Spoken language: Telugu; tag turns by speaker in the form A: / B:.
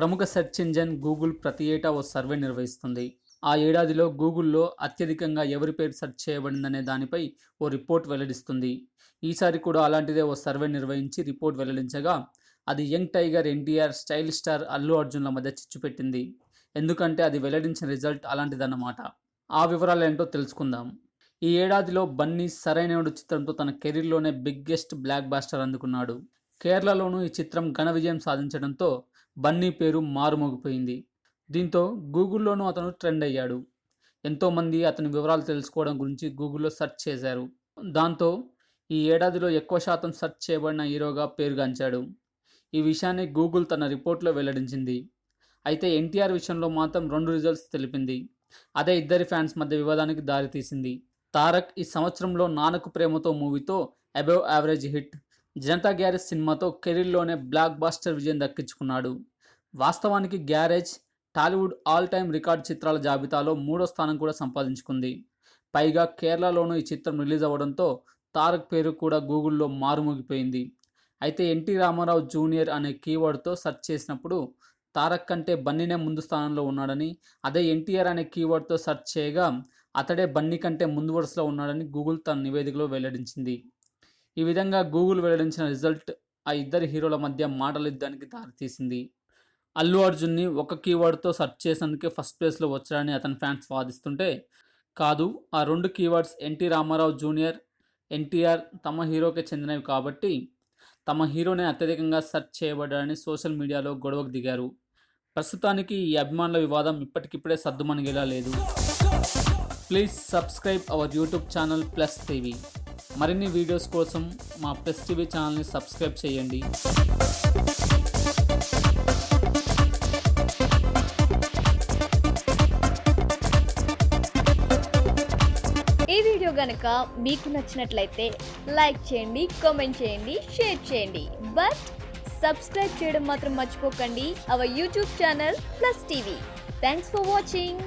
A: ప్రముఖ సెర్చ్ ఇంజన్ గూగుల్ ప్రతి ఏటా ఓ సర్వే నిర్వహిస్తుంది. ఆ ఏడాదిలో గూగుల్లో అత్యధికంగా ఎవరి పేరు సెర్చ్ చేయబడిందనే దానిపై ఓ రిపోర్ట్ వెల్లడిస్తుంది. ఈసారి కూడా అలాంటిదే ఓ సర్వే నిర్వహించి రిపోర్ట్ వెల్లడించగా అది young tiger NTR style star Allu అర్జున్ల మధ్య చిచ్చు పెట్టింది. ఎందుకంటే అది వెల్లడించిన రిజల్ట్ అలాంటిదన్నమాట. ఆ వివరాలు ఏంటో తెలుసుకుందాం. ఈ ఏడాదిలో బన్నీ సరైనడు చిత్రంతో తన కెరీర్లోనే బిగ్గెస్ట్ బ్లాక్ బాస్టర్ అందుకున్నాడు. కేరళలోనూ ఈ చిత్రం ఘన విజయం సాధించడంతో బన్నీ పేరు మారుమోగిపోయింది. దీంతో గూగుల్లోనూ అతను ట్రెండ్ అయ్యాడు. ఎంతోమంది అతని వివరాలు తెలుసుకోవడం గురించి గూగుల్లో సెర్చ్ చేశారు. దాంతో ఈ ఏడాదిలో ఎక్కువ శాతం సెర్చ్ చేయబడిన హీరోగా పేరుగాంచాడు. ఈ విషయాన్ని గూగుల్ తన రిపోర్ట్లో వెల్లడించింది. అయితే ఎన్టీఆర్ విషయంలో మాత్రం రెండు రిజల్ట్స్ తెలిపింది. అదే ఇద్దరి ఫ్యాన్స్ మధ్య వివాదానికి దారితీసింది. తారక్ ఈ సంవత్సరంలో నానకు ప్రేమతో మూవీతో above average hit Janatha garage సినిమాతో కెరీర్లోనే బ్లాక్ బాస్టర్ విజయం దక్కించుకున్నాడు. వాస్తవానికి garage Tollywood all time record చిత్రాల జాబితాలో మూడో స్థానం కూడా సంపాదించుకుంది. పైగా కేరళలోనూ ఈ చిత్రం రిలీజ్ అవ్వడంతో తారక్ పేరు కూడా గూగుల్లో మారుమోగిపోయింది. అయితే ఎన్టీ రామారావు జూనియర్ అనే కీవర్డ్తో సెర్చ్ చేసినప్పుడు తారక్ కంటే బన్నీనే ముందు స్థానంలో ఉన్నాడని అదే ఎన్టీఆర్ అనే కీవర్డ్తో సెర్చ్ చేయగా అతడే బన్నీ కంటే ముందు వరుసలో ఉన్నాడని గూగుల్ తన నివేదికలో వెల్లడించింది. ఈ విధంగా గూగుల్ వెల్లడించిన రిజల్ట్ ఆ ఇద్దరి హీరోల మధ్య మాటల యుద్ధానికి దారితీసింది. అల్లు అర్జున్ని ఒక కీవర్డ్తో సెర్చ్ చేసేందుకే ఫస్ట్ ప్లేస్లో వచ్చాడని అతని ఫ్యాన్స్ వాదిస్తుంటే కాదు ఆ రెండు కీవర్డ్స్ ఎన్టీ రామారావు జూనియర్ ఎన్టీఆర్ తమ హీరోకే చెందినవి కాబట్టి తమ హీరోనే అత్యధికంగా సెర్చ్ చేయబడ్డారని సోషల్ మీడియాలో గొడవకు దిగారు. ప్రస్తుతానికి ఈ అభిమానుల వివాదం ఇప్పటికిప్పుడే సర్దుమణిగేలా లేదు. Please subscribe our YouTube channel plus TV మరిన్ని వీడియోస్ కోసం మా ప్లస్ టీవీ ఛానల్ని సబ్స్క్రైబ్ చేయండి.
B: ఈ వీడియో గనక మీకు నచ్చినట్లయితే లైక్ చేయండి కామెంట్ చేయండి షేర్ చేయండి. బట్ సబ్స్క్రైబ్ చేయడం మాత్రం మర్చిపోకండి. Our YouTube channel plus TV thanks for watching